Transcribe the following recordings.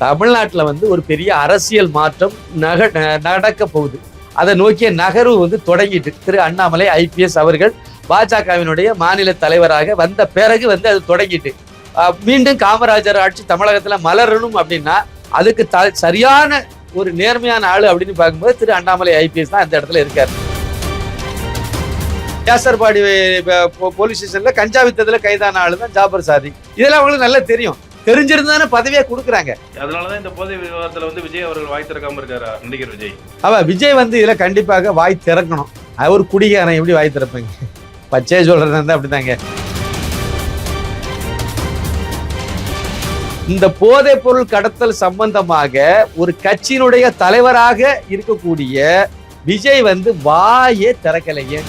தமிழ்நாட்டில் வந்து ஒரு பெரிய அரசியல் மாற்றம் நக ந- நடக்க போகுது. அதை நோக்கிய நகர்வு வந்து தொடங்கிட்டு திரு அண்ணாமலை ஐபிஎஸ் அவர்கள் பாஜகவினுடைய மாநில தலைவராக வந்த பிறகு வந்து அது தொடங்கிட்டு. மீண்டும் காமராஜர் ஆட்சி தமிழகத்தில் மலரணும் அப்படின்னா அதுக்கு த சரியான ஒரு நேர்மையான ஆள் அப்படின்னு பார்க்கும்போது திரு அண்ணாமலை ஐபிஎஸ் தான் அந்த இடத்துல இருக்காரு. கேசர்பாடி போலீஸ் ஸ்டேஷனில் கஞ்சாவித்ததுல கைதான ஆளு தான் ஜாபர் சாதி. இதெல்லாம் அவங்களுக்கு நல்லா தெரியும். தெரிஞ்சிருந்தானே பதவியா கொடுக்குறாங்க. அதனாலதான் இந்த போதை விவகாரத்துல வந்து விஜய் அவர்கள் வாய் திறக்காம இருக்காரா நடிகர் விஜய்? அவ விஜய் வந்து இதுல கண்டிப்பாக வாய் திறக்கணும். அவர் குடிகாரன் எப்படி வாய் திறப்பீங்க? பச்சையே சொல்றது இருந்தா அப்படிதாங்க. இந்த போதைப் பொருள் கடத்தல் சம்பந்தமாக ஒரு கட்சியினுடைய தலைவராக இருக்கக்கூடிய விஜய் வந்து வாயே திறக்கலையே.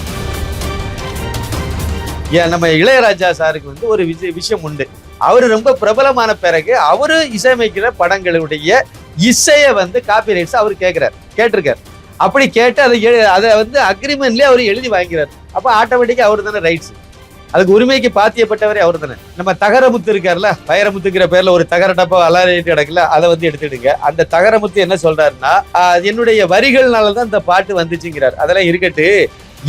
நம்ம இளையராஜா சாருக்கு வந்து ஒரு விஷய விஷயம் உண்டு. அவர் ரொம்ப பிரபலமான பிறகு அவரு இசையமைக்கிற படங்களுடைய இசையை வந்து காப்பி ரைட்ஸ் அவர் கேட்கிறார் கேட்டிருக்கார். அப்படி கேட்டு அதை அதை வந்து அக்ரிமெண்ட்லேயே அவர் எழுதி வாங்கிறார் அப்போ ஆட்டோமேட்டிக்காக அவர் தானே ரைட்ஸ் அதுக்கு உரிமைக்கு பாத்தியப்பட்டவரே அவர் தானே. நம்ம தகரமுத்து இருக்கார்ல வைரமுத்துங்கிற பேர்ல ஒரு தகர டப்பா அலாரிட்டு கிடக்குல அதை வந்து எடுத்துடுங்க. அந்த தகரமுத்து என்ன சொல்றாருன்னா என்னுடைய வரிகள்னால தான் இந்த பாட்டு வந்துச்சுங்கிறார். அதெல்லாம் இருக்கட்டு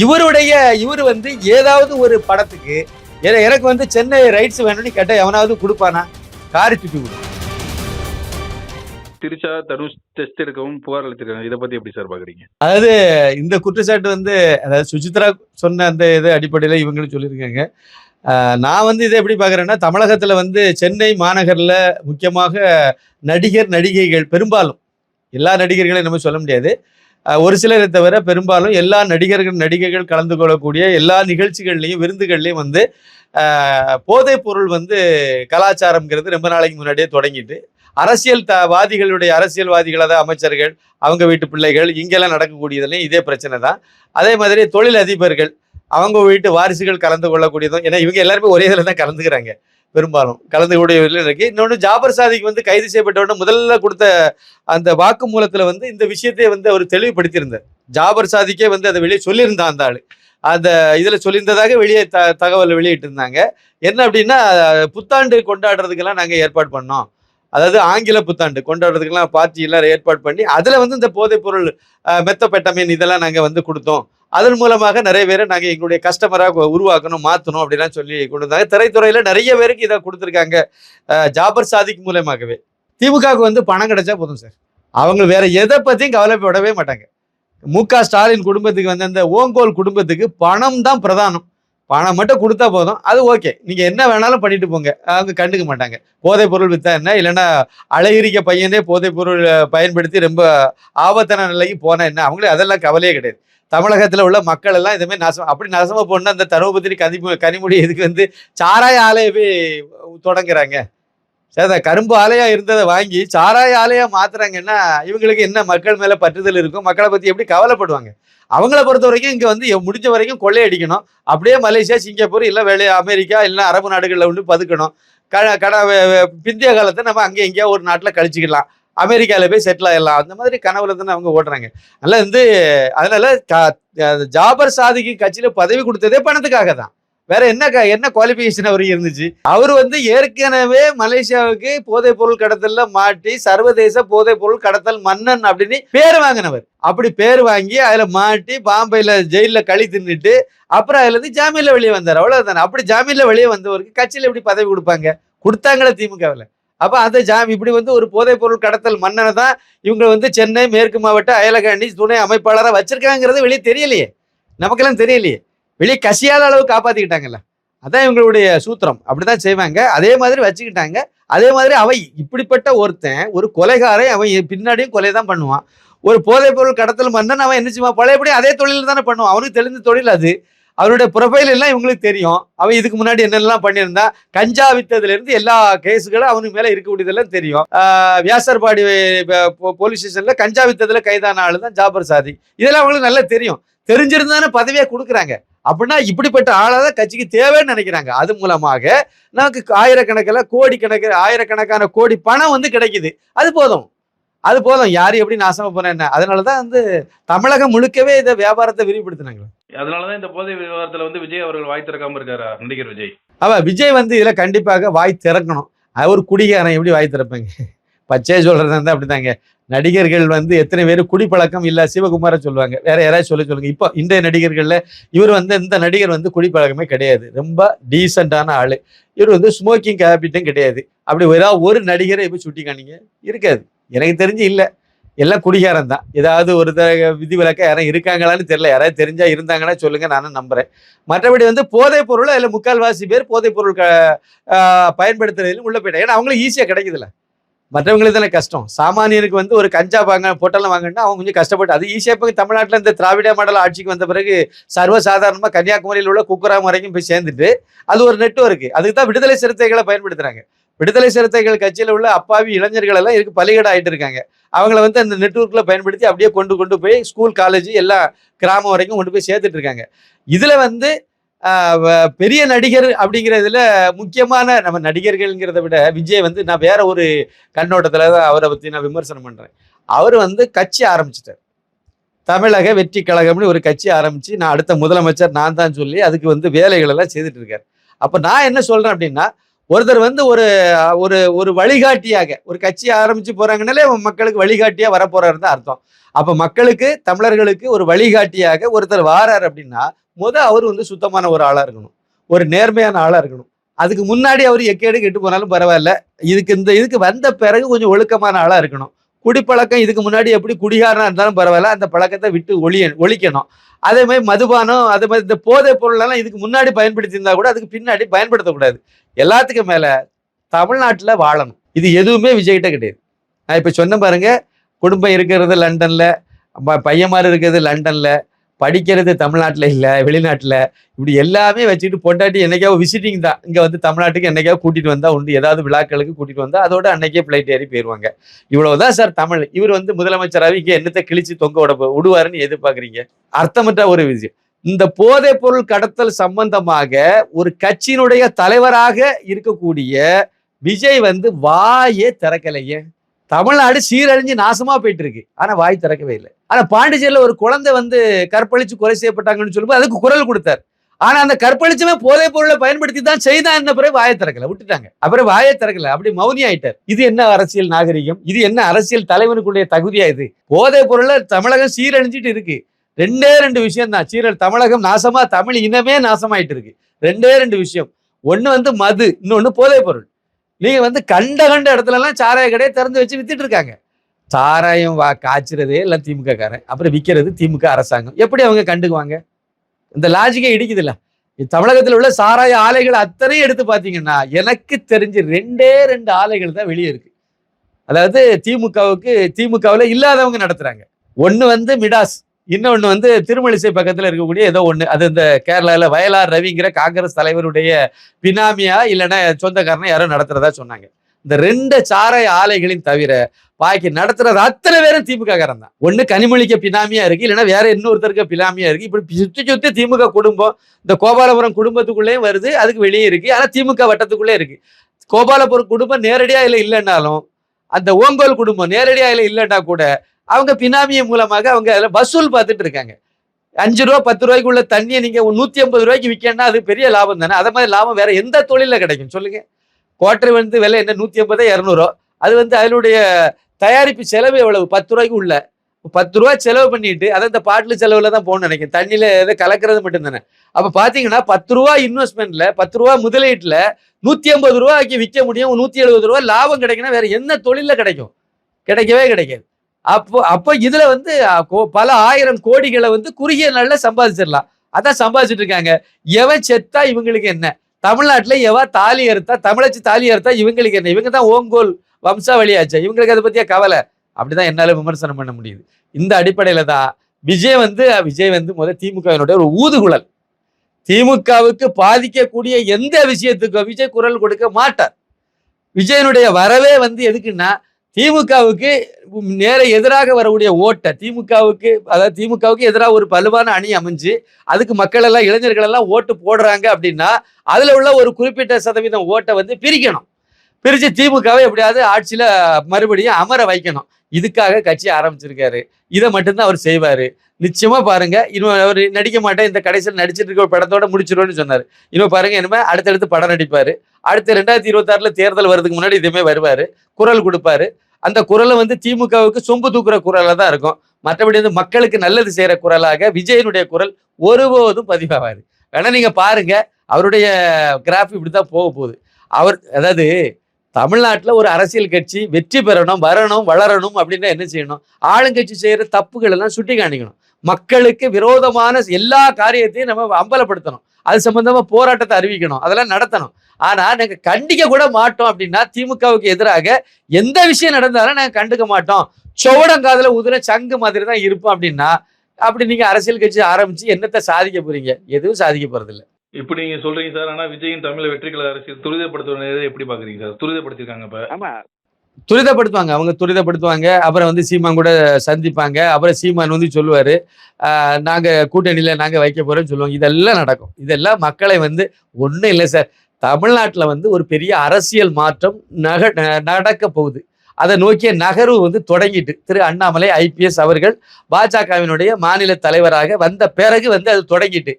இவருடைய இவர் வந்து ஏதாவது ஒரு படத்துக்கு எனக்கு வந்து சென்னை ரைட்ஸ் வேணும்னு கேட்டா எவனாவது கொடுப்பானா? காரி துப்பி விடும் திருச்சா தனுஷ் டெஸ்ட் எடுக்கவும் புகார் அளித்திருக்காங்க. இதை பத்தி எப்படி சார் பாக்குறீங்க? அதாவது இந்த குற்றச்சாட்டு வந்து அதாவது சுசித்ரா சொன்ன அந்த இது அடிப்படையில் இவங்களும் சொல்லியிருக்காங்க. நான் வந்து இதை எப்படி பார்க்குறேன்னா தமிழகத்தில் வந்து சென்னை மாநகரில் முக்கியமாக நடிகர் நடிகைகள் பெரும்பாலும் எல்லா நடிகர்களையும் நம்ம சொல்ல முடியாது. ஒரு சிலரை தவிர பெரும்பாலும் எல்லா நடிகர்கள் நடிகைகள் கலந்து கொள்ளக்கூடிய எல்லா நிகழ்ச்சிகள்லையும் விருந்துகள்லையும் வந்து போதைப் பொருள் வந்து கலாச்சாரம்ங்கிறது ரொம்ப நாளைக்கு முன்னாடியே தொடங்கிட்டு அரசியல் த வாதிகளுடைய அரசியல்வாதிகள் அதாவது அமைச்சர்கள் அவங்க வீட்டு பிள்ளைகள் இங்கெல்லாம் நடக்கக்கூடியதுலையும் இதே பிரச்சனை தான். அதே மாதிரி தொழில் அதிபர்கள் அவங்க வீட்டு வாரிசுகள் கலந்து கொள்ளக்கூடியதும் ஏன்னா இவங்க எல்லாருமே ஒரே இதில் தான் கலந்துக்கிறாங்க. பெரும்பாலும் கலந்து கூடிய இருக்கு. இன்னொன்று ஜாபர் சாதிக்கு வந்து கைது செய்யப்பட்டவுடனே முதல்ல கொடுத்த அந்த வாக்குமூலத்தில் வந்து இந்த விஷயத்தை வந்து அவர் தெளிவுபடுத்தியிருந்தார். ஜாபர் சாதிக்கே வந்து அதை வெளியே சொல்லியிருந்தான் அந்த ஆள். அந்த இதில் சொல்லியிருந்ததாக வெளியே த தகவல் வெளியிட்டு இருந்தாங்க என்ன அப்படின்னா புத்தாண்டு கொண்டாடுறதுக்கெல்லாம் நாங்கள் ஏற்பாடு பண்ணோம். அதாவது ஆங்கில புத்தாண்டு கொண்டாடுறதுக்கெல்லாம் பார்ட்டி எல்லாம் ஏற்பாடு பண்ணி அதில் வந்து இந்த போதைப் பொருள் மெத்தப்பெட்டமீன் இதெல்லாம் நாங்கள் வந்து கொடுத்தோம். அதன் மூலமாக நிறைய பேரை நாங்கள் எங்களுடைய கஸ்டமராக உருவாக்கணும் மாற்றணும் அப்படிலாம் சொல்லி கொண்டு வந்தாங்க. திரைத்துறையில் நிறைய பேருக்கு இதை கொடுத்துருக்காங்க. ஜாபர் சாதிக் மூலயமாகவே. திமுகவுக்கு வந்து பணம் கிடைச்சா போதும் சார். அவங்க வேற எதை பற்றியும் கவலைப்படவே மாட்டாங்க. மு க ஸ்டாலின் குடும்பத்துக்கு வந்து அந்த ஓங்கோல் குடும்பத்துக்கு பணம் தான் பிரதானம். பணம் மட்டும் கொடுத்தா போதும். அது ஓகே. நீங்கள் என்ன வேணாலும் பண்ணிட்டு போங்க. அவங்க கண்டுக்க மாட்டாங்க. போதைப் பொருள் வித்தா என்ன? இல்லைன்னா அழகிரிக்க பையனே போதைப் பொருள் பயன்படுத்தி ரொம்ப ஆபத்தான நிலைக்கு போனால் என்ன? அவங்களே அதெல்லாம் கவலையே கிடையாது. தமிழகத்தில் உள்ள மக்கள் எல்லாம் இதுமாதிரி நசம் அப்படி நசம போனா அந்த தருமபுரி கனிமு கனிமொழி இதுக்கு வந்து சாராய ஆலையவே தொடங்குறாங்க. சரி அந்த கரும்பு ஆலையா இருந்ததை வாங்கி சாராய ஆலையா மாத்துறாங்கன்னா இவங்களுக்கு என்ன மக்கள் மேல பற்றுதல் இருக்கும்? மக்களை பத்தி எப்படி கவலைப்படுவாங்க? அவங்கள பொறுத்த வரைக்கும் இங்க வந்து முடிஞ்ச வரைக்கும் கொள்ளையடிக்கணும். அப்படியே மலேசியா சிங்கப்பூர் இல்லை வெளியே அமெரிக்கா இல்லை அரபு நாடுகளில் வந்து பதுக்கணும். க கட பிந்திய காலத்தை நம்ம அங்கே எங்கேயா ஒரு நாட்டில் கழிச்சிக்கலாம். அமெரிக்காவில் போய் செட்டில் ஆயிடலாம். அந்த மாதிரி கனவுல தானே அவங்க ஓடுறாங்க. அதனால வந்து அதனால ஜாபர் சாதிக்கு கட்சியில் பதவி கொடுத்ததே பணத்துக்காக தான். வேற என்ன என்ன குவாலிஃபிகேஷன் அவருக்கு இருந்துச்சு? அவர் வந்து ஏற்கனவே மலேசியாவுக்கு போதைப் பொருள் கடத்தல்ல மாட்டி சர்வதேச போதைப் பொருள் கடத்தல் மன்னன் அப்படின்னு பேர் வாங்கினவர். அப்படி பேர் வாங்கி அதுல மாட்டி பாம்பேல ஜெயில களி தின்னுட்டு அப்புறம் அதுல இருந்து ஜாமீன்ல வெளியே வந்தார். அவ்வளவுதானே. அப்படி ஜாமீன்ல வெளியே வந்தவருக்கு கட்சியில எப்படி பதவி கொடுப்பாங்க? கொடுத்தாங்களே திமுகவில்? அப்போ அந்த ஜாம் இப்படி வந்து ஒரு போதைப் பொருள் கடத்தல் மன்னனை தான் இவங்க வந்து சென்னை மேற்கு மாவட்ட அயலகாண்டி துணை அமைப்பாளராக வச்சிருக்காங்கிறது வெளியே தெரியலையே. நமக்கெல்லாம் தெரியலையே. வெளியே கசியாத அளவு காப்பாற்றிக்கிட்டாங்கல்ல அதான் இவங்களுடைய சூத்திரம். அப்படிதான் செய்வாங்க. அதே மாதிரி வச்சுக்கிட்டாங்க. அதே மாதிரி அவன் இப்படிப்பட்ட ஒருத்தன் ஒரு கொலைகாரை அவன் பின்னாடியும் கொலை தான் பண்ணுவான். ஒரு போதைப் பொருள் கடத்தல் மன்னன் அவன் என்ன செய்வான்? பழையபடி அதே தொழில் தானே பண்ணுவான். அவனுக்கு தெரிஞ்ச தொழில் அது. அவருடைய ப்ரொஃபைல் எல்லாம் இவங்களுக்கு தெரியும். அவன் இதுக்கு முன்னாடி என்னெல்லாம் பண்ணியிருந்தா கஞ்சா வித்ததுலேருந்து எல்லா கேஸுகளும் அவனுக்கு மேலே இருக்கக்கூடியதெல்லாம் தெரியும். வியாசர்பாடி போலீஸ் ஸ்டேஷனில் கஞ்சா வித்ததில் கைதான ஆளு தான் ஜாபர் சாதி இதெல்லாம் அவங்களுக்கு நல்லா தெரியும். தெரிஞ்சிருந்தானே பதவியாக கொடுக்குறாங்க. அப்படின்னா இப்படிப்பட்ட ஆளாக தான் கட்சிக்கு தேவைன்னு நினைக்கிறாங்க. அது மூலமாக நமக்கு ஆயிரக்கணக்கில் கோடி கணக்கு ஆயிரக்கணக்கான கோடி பணம் வந்து கிடைக்குது. அது போதும். அது போதும். யார் எப்படி நாசமாக போனேன் என்ன அதனாலதான் வந்து தமிழகம் முழுக்கவே இதை வியாபாரத்தை விரிவுபடுத்தினாங்க. அதனாலதான் இந்த போதை விவகாரத்துல வந்து விஜய் அவர்கள் வாய் திறக்காம இருக்காரா நடிகர் விஜய்? அவ விஜய் வந்து இதுல கண்டிப்பாக வாய் திறக்கணும். அவர் குடிகாரன் எப்படி வாய் திறப்பாங்க? பச்சை சொல்றது வந்து அப்படிதாங்க நடிகர்கள் வந்து எத்தனை பேர் குடிப்பழக்கம் இல்ல சிவகுமார சொல்லுவாங்க. வேற யாராவது சொல்ல சொல்லுங்க. இப்போ இன்றைய நடிகர்கள்ல இவர் வந்து இந்த நடிகர் வந்து குடிப்பழக்கமே கிடையாது. ரொம்ப டீசெண்டான ஆளு. இவர் வந்து ஸ்மோக்கிங் ஹேபிட்டும் கிடையாது. அப்படி ஏதாவது ஒரு நடிகரை இப்போ சுட்டி காணிங்க இருக்காது. எனக்கு தெரிஞ்சு இல்லை. எல்லாம் குடிகாரம் தான். ஏதாவது ஒரு த- விதிவிலக்க யாரும் இருக்காங்களான்னு தெரியல. யாராவது தெரிஞ்சா இருந்தாங்கன்னா சொல்லுங்க நானும் நம்புறேன். மற்றபடி வந்து போதைப் பொருள் அதில் முக்கால்வாசி பேர் போதைப் பொருள் க ஆஹ் உள்ள போயிட்டாங்க. ஏன்னா அவங்களுக்கு ஈஸியாக கிடைக்குதுல்ல. மற்றவங்களுக்கு தானே கஷ்டம். சாமானியனுக்கு வந்து ஒரு கஞ்சா வாங்க பொட்டலம் வாங்கினா அவங்க கொஞ்சம் கஷ்டப்பட்டு அது ஈஸியாக இப்போ தமிழ்நாட்டில் இந்த திராவிட மாடல் ஆட்சிக்கு வந்த பிறகு சர்வசாதாரணமாக கன்னியாகுமரியில் உள்ள குக்கராம் வரைக்கும் போய் சேர்ந்துட்டு அது ஒரு நெட்வொர்க் அதுக்கு தான் விடுதலை சிறுத்தைகளை பயன்படுத்துகிறாங்க விடுதலை சிறுத்தைகள் கட்சியில் உள்ள அப்பாவி இளைஞர்கள் எல்லாம் இதுக்கு பலிகடை ஆகிட்டு இருக்காங்க. அவங்கள வந்து அந்த நெட்ஒர்க்கில் பயன்படுத்தி அப்படியே கொண்டு கொண்டு போய் ஸ்கூல் காலேஜ் எல்லா கிராமம் வரைக்கும் கொண்டு போய் சேர்த்துட்டு இருக்காங்க. இதில் வந்து பெரிய நடிகர் அப்படிங்கிறதுல முக்கியமான நம்ம நடிகர்கள்ங்கிறத விட விஜய் வந்து நான் வேற ஒரு கண்ணோட்டத்தில் தான் அவரை பற்றி நான் விமர்சனம் பண்றேன். அவர் வந்து கட்சி ஆரம்பிச்சிட்டார். தமிழக வெற்றி கழகம்னு ஒரு கட்சி ஆரம்பிச்சு நான் அடுத்த முதலமைச்சர் நான் தான் சொல்லி அதுக்கு வந்து வேலைகள் எல்லாம் செய்துட்டு இருக்காரு. அப்போ நான் என்ன சொல்றேன் அப்படின்னா ஒருத்தர் வந்து ஒரு ஒரு ஒரு வழிகாட்டியாக ஒரு கட்சி ஆரம்பிச்சு போறாங்கனாலே மக்களுக்கு வழிகாட்டியா வர தான் அர்த்தம். அப்ப மக்களுக்கு தமிழர்களுக்கு ஒரு வழிகாட்டியாக ஒருத்தர் வாரார் அப்படின்னா முத அவர் வந்து சுத்தமான ஒரு ஆளா இருக்கணும். ஒரு நேர்மையான ஆளா இருக்கணும். அதுக்கு முன்னாடி அவர் எக்கேடு கெட்டு போனாலும் பரவாயில்ல. இதுக்கு இந்த இதுக்கு வந்த பிறகு கொஞ்சம் ஒழுக்கமான ஆளா இருக்கணும். குடிப்பழக்கம் இதுக்கு முன்னாடி எப்படி குடிகாரனா இருந்தாலும் பரவாயில்ல. அந்த பழக்கத்தை விட்டு ஒழிய ஒழிக்கணும். அதே மாதிரி மதுபானம் அதே மாதிரி இந்த போதைப் பொருளெல்லாம் இதுக்கு முன்னாடி பயன்படுத்தியிருந்தா கூட அதுக்கு பின்னாடி பயன்படுத்தக்கூடாது. எல்லாத்துக்கும் மேலே தமிழ்நாட்டில் வாழணும். இது எதுவுமே விஜய்கிட்ட கிடையாது. நான் இப்போ சொன்ன பாருங்க குடும்பம் இருக்கிறது லண்டனில் பையன் மாதிரி இருக்கிறது லண்டனில் படிக்கிறது தமிழ்நாட்டில் இல்லை வெளிநாட்டில். இப்படி எல்லாமே வச்சுட்டு பொண்டாட்டி என்றைக்காவது விசிட்டிங் தான். இங்கே வந்து தமிழ்நாட்டுக்கு என்றைக்காவது கூட்டிகிட்டு வந்தால் உண்டு. ஏதாவது விழாக்களுக்கு கூட்டிகிட்டு வந்தால் அதோட அன்னைக்கே ஃப்ளைட் ஏறி போயிருவாங்க. இவ்வளவுதான் சார் தமிழ். இவர் வந்து முதலமைச்சராக இங்கே என்னத்தை கிழிச்சு தொங்க விட விடுவாருன்னு எதிர்பார்க்குறீங்க? அர்த்தமற்ற ஒரு விஷயம். இந்த போதைப் பொருள் கடத்தல் சம்பந்தமாக ஒரு கட்சியினுடைய தலைவராக இருக்கக்கூடிய விஜய் வந்து வாயே திறக்கலையே. தமிழ்நாடு சீரழிஞ்சு நாசமா போயிட்டு இருக்கு ஆனா வாய் திறக்கவே இல்லை. ஆனா பாண்டிச்சேரியில ஒரு குழந்தை வந்து கற்பழிச்சு கொலை செய்யப்பட்டாங்கன்னு சொல்லும்போது அதுக்கு குரல் கொடுத்தார். ஆனா அந்த கற்பழிச்சமே போதை பொருளை பயன்படுத்தி தான் செய்தான் என்ன பிறகு வாயை திறக்கல விட்டுட்டாங்க. அப்புறம் வாயை திறக்கல அப்படி மௌனி ஆயிட்டார். இது என்ன அரசியல் நாகரிகம்? இது என்ன அரசியல் தலைவனுக்குடைய தகுதியா இது? போதைப் பொருளை தமிழகம் சீரழிஞ்சிட்டு இருக்கு. ரெண்டே ரெண்டு விஷயம் தான் சீரல் தமிழகம் நாசமா தமிழ் இனமே நாசமாயிட்டு இருக்கு. ரெண்டே ரெண்டு விஷயம். ஒன்னு வந்து மது இன்னொன்னு போதை பொருள். நீங்க வந்து கண்ட கண்ட இடத்துல எல்லாம் சாராய கடையை திறந்து வச்சு வித்துட்டு இருக்காங்க. சாராயம் வா காய்ச்சறதே எல்லாம் திமுக காரன் அப்புறம் விற்கிறது திமுக அரசாங்கம். எப்படி அவங்க கண்டுக்குவாங்க? இந்த லாஜிக்கே இடிக்குதுல்ல. தமிழகத்தில் உள்ள சாராய ஆலைகள் அத்தனையும் எடுத்து பார்த்தீங்கன்னா எனக்கு தெரிஞ்சு ரெண்டே ரெண்டு ஆலைகள் தான் வெளியே இருக்கு. அதாவது திமுகவுக்கு திமுகவில் இல்லாதவங்க நடத்துறாங்க. ஒன்று வந்து மிடாஸ். இன்னொன்று வந்து திருமலிசை பக்கத்தில் இருக்கக்கூடிய ஏதோ ஒன்று அது இந்த கேரளாவில் வயலார் ரவிங்கிற காங்கிரஸ் தலைவருடைய பினாமியா இல்லைன்னா சொந்தக்காரனை யாரோ நடத்துறதா சொன்னாங்க. இந்த ரெண்டு சாராய ஆலைகளின் தவிர பாக்கி நடத்துறது அத்தனை பேரும் திமுக காரன் தான். ஒன்று கனிமொழிக்க பினாமியா இருக்கு இல்லைன்னா வேற இன்னொருத்தருக்கு பினாமியா இருக்கு. இப்படி சுற்றி சுற்றி திமுக குடும்பம் இந்த கோபாலபுரம் குடும்பத்துக்குள்ளேயும் வருது அதுக்கு வெளியே இருக்கு. ஆனால் திமுக வட்டத்துக்குள்ளே இருக்கு. கோபாலபுரம் குடும்பம் நேரடியாக இல்லை இல்லைன்னாலும் அந்த ஓங்கோல் குடும்பம் நேரடியாக இல்லை இல்லைன்னா கூட அவங்க பினாமியை மூலமாக அவங்க அதில் வசூல் பார்த்துட்டு இருக்காங்க. அஞ்சு ரூபா பத்து ரூபாய்க்குள்ள தண்ணியை நீங்கள் நூற்றி ஐம்பது ரூபாய்க்கு விற்கணும்னா அது பெரிய லாபம் தானே? அதே மாதிரி லாபம் வேற எந்த தொழிலில் கிடைக்கும்? சொல்லுங்க. குவார்டர் வந்து விலை என்ன? நூற்றி ஐம்பதோ இரநூறுவா அது வந்து அதனுடைய தயாரிப்பு செலவு எவ்வளவு? பத்து ரூபாய்க்கு உள்ள. பத்து ரூபா செலவு பண்ணிட்டு அதை இந்த பாட்டில் செலவில் தான் போகணும்னு நினைக்கிறேன். தண்ணியில் எதை கலக்கிறது மட்டும் தானே. பார்த்தீங்கன்னா பத்து ரூபா இன்வெஸ்ட்மெண்ட்டில் பத்து ரூபா முதலீட்டில் நூற்றி ஐம்பது ரூபாய்க்கு விற்க முடியும். நூற்றி எழுபது ரூபா லாபம் கிடைக்குன்னா வேற என்ன தொழிலில் கிடைக்கும்? கிடைக்கவே கிடைக்காது. அப்போ அப்போ இதுல வந்து கோ- பல ஆயிரம் கோடிகளை வந்து குறுகிய நாள்ல சம்பாதிச்சிடலாம். அதான் சம்பாதிச்சிட்டு இருக்காங்க. எவன் செத்தா இவங்களுக்கு என்ன? தமிழ்நாட்டில் எவன் தாலி அறுத்தா தமிழச்சு தாலி அறுத்தா இவங்களுக்கு என்ன? இவங்க தான் ஓங்கோல் வம்சாவளியாச்சா. இவங்களுக்கு அதை பற்றிய கவலை? அப்படிதான் என்னால் விமர்சனம் பண்ண முடியுது. இந்த அடிப்படையில் தான் விஜய் வந்து விஜய் வந்து முதல் திமுகவினுடைய ஒரு ஊதுகுழல். திமுகவுக்கு பாதிக்கக்கூடிய எந்த விஷயத்துக்கும் விஜய் குரல் கொடுக்க மாட்டார். விஜயனுடைய வரவே வந்து எதுக்குன்னா திமுகவுக்கு நேர எதிராக வரக்கூடிய ஓட்டை திமுகவுக்கு அதாவது திமுகவுக்கு எதிராக ஒரு பலுவான அணி அமைஞ்சு அதுக்கு மக்கள் எல்லாம் இளைஞர்கள் எல்லாம் ஓட்டு போடுறாங்க அப்படின்னா அதுல உள்ள ஒரு குறிப்பிட்ட சதவீதம் ஓட்டை வந்து பிரிக்கணும். பிரிச்சு திமுகவை எப்படியாவது ஆட்சியில மறுபடியும் அமர வைக்கணும். இதுக்காக கட்சி ஆரம்பிச்சிருக்காரு. இதை மட்டும்தான் அவர் செய்வாரு. நிச்சயமா பாருங்க இன்னும் அவர் நடிக்க மாட்டேன் இந்த கடைசியில் நடிச்சிட்டு இருக்க ஒரு படத்தோட முடிச்சிருவோன்னு சொன்னாரு. இன்னும் பாருங்க இனிமே அடுத்தடுத்து படம் நடிப்பாரு. அடுத்த ரெண்டாயிரத்தி இருபத்தாறுல தேர்தல் வர்றதுக்கு முன்னாடி இதுமே வருவாரு. குரல் கொடுப்பாரு. அந்த குரலை வந்து திமுகவுக்கு சொம்பு தூக்குற குரலாக தான் இருக்கும். மற்றபடி வந்து மக்களுக்கு நல்லது செய்யற குரலாக விஜயனுடைய குரல் ஒருபோதும் பதிவாகாது. வேணா நீங்க பாருங்க அவருடைய கிராஃப் இப்படித்தான் போக போகுது. அவர் அதாவது தமிழ்நாட்டில் ஒரு அரசியல் கட்சி வெற்றி பெறணும் வரணும் வளரணும் அப்படின்னா என்ன செய்யணும்? ஆளுங்கட்சி செய்கிற தப்புகள் எல்லாம் சுட்டி காணிக்கணும். மக்களுக்கு விரோதமான எல்லா காரியத்தையும் நம்ம அம்பலப்படுத்தணும். அது சம்பந்தமாக போராட்டத்தை அறிவிக்கணும். அதெல்லாம் நடத்தணும். ஆனால் நாங்கள் கண்டிக்க கூட மாட்டோம் அப்படின்னா திமுகவுக்கு எதிராக எந்த விஷயம் நடந்தாலும் நாங்கள் கண்டுக்க மாட்டோம். சுவடங்காதுல உதிர சங்கு மாதிரி தான் இருப்போம் அப்படின்னா அப்படி நீங்கள் அரசியல் கட்சி ஆரம்பித்து என்னத்தை சாதிக்க போகிறீங்க எதுவும் சாதிக்க போகிறதில்ல இப்படி நீங்க சொல்றீங்க சார். ஆனா விஜயின் தமிழ் வெற்றிக்கல அரசியல் துரிதப்படுத்துவதை எப்படி பாக்குறீங்க சார்? துரிதப்படுத்திருக்காங்க இப்ப. ஆமா. துரிதப்படுத்துவாங்க. அவங்க துரிதப்படுத்துவாங்க. அப்புறம் வந்து சீமான் கூட சந்திப்பாங்க. அப்புறம் சீமான் வந்து சொல்லுவாரு ஆஹ் நாங்க கூட்டணியில நாங்க வைக்க போறோம்னு சொல்லுவாங்க. இதெல்லாம் நடக்கும். இதெல்லாம் மக்களை வந்து ஒண்ணும் இல்லை சார். தமிழ்நாட்டுல வந்து ஒரு பெரிய அரசியல் மாற்றம் நக ந- நடக்க போகுது. அதை நோக்கிய நகர்வு வந்து தொடங்கிட்டு திரு அண்ணாமலை ஐபிஎஸ் அவர்கள் பாஜகவினுடைய மாநில தலைவராக வந்த பிறகு வந்து அது தொடங்கிட்டு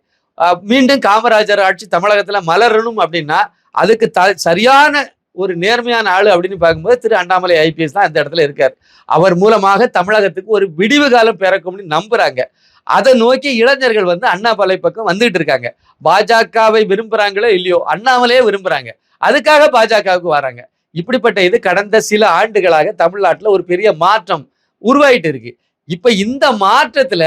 மீண்டும் காமராஜர் ஆட்சி தமிழகத்துல மலரணும் அப்படின்னா அதுக்கு த சரியான ஒரு நேர்மையான ஆளு அப்படின்னு பார்க்கும்போது திரு அண்ணாமலை ஐபிஎஸ் தான் அந்த இடத்துல இருக்கார். அவர் மூலமாக தமிழகத்துக்கு ஒரு விடிவு காலம் பிறக்கும்னு நம்புறாங்க. அதை நோக்கி இளைஞர்கள் வந்து அண்ணாமலை பக்கம் வந்துட்டு இருக்காங்க. பாஜகவை விரும்புறாங்களோ இல்லையோ அண்ணாமலையே விரும்புறாங்க. அதுக்காக பாஜகவுக்கு வராங்க. இப்படிப்பட்ட இது கடந்த சில ஆண்டுகளாக தமிழ்நாட்டுல ஒரு பெரிய மாற்றம் உருவாயிட்டு இருக்கு. இப்ப இந்த மாற்றத்துல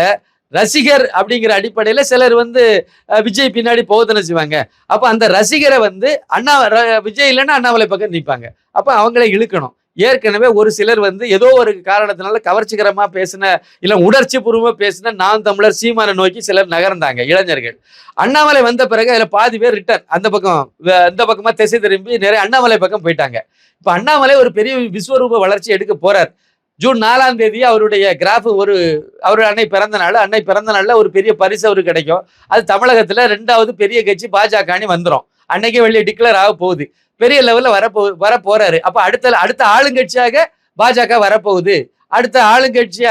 ரசிகர் அப்படிங்கிற அடிப்படையில் சிலர் வந்து விஜய் பின்னாடி போதனை செய்வாங்க. அப்போ அந்த ரசிகரை வந்து அண்ணா ர- விஜய் இல்லைன்னா அண்ணாமலை பக்கம் நிற்பாங்க அப்போ அவங்களே இழுக்கணும். ஏற்கனவே ஒரு சிலர் வந்து ஏதோ ஒரு காரணத்தினால கவர்ச்சிகரமாக பேசின இல்லை உணர்ச்சி பூர்வமாக பேசின நான் தமிழர் சீமானை நோக்கி சிலர் நகர்ந்தாங்க இளைஞர்கள். அண்ணாமலை வந்த பிறகு அதில் பாதி பேர் ரிட்டர்ன் அந்த பக்கம் அந்த இந்த திசை திரும்பி நிறைய அண்ணாமலை பக்கம் போயிட்டாங்க. இப்போ அண்ணாமலை ஒரு பெரிய விஸ்வரூப வளர்ச்சி எடுக்க போறார். ஜூன் நாலாம் தேதி அவருடைய கிராஃப் ஒரு அவர் அன்னை பிறந்த நாள் அன்னை பிறந்த நாளில் ஒரு பெரிய பரிசு அவருக்கு கிடைக்கும். அது தமிழகத்தில் ரெண்டாவது பெரிய கட்சி பாஜகன்னு வந்துரும். அன்னைக்கே வெளியே டிக்ளேர் ஆக போகுது. பெரிய லெவலில் வரப்போ வர போறாரு அப்போ அடுத்த அடுத்த ஆளுங்கட்சியாக பாஜக வரப்போகுது. அடுத்த ஆளுங்கட்சி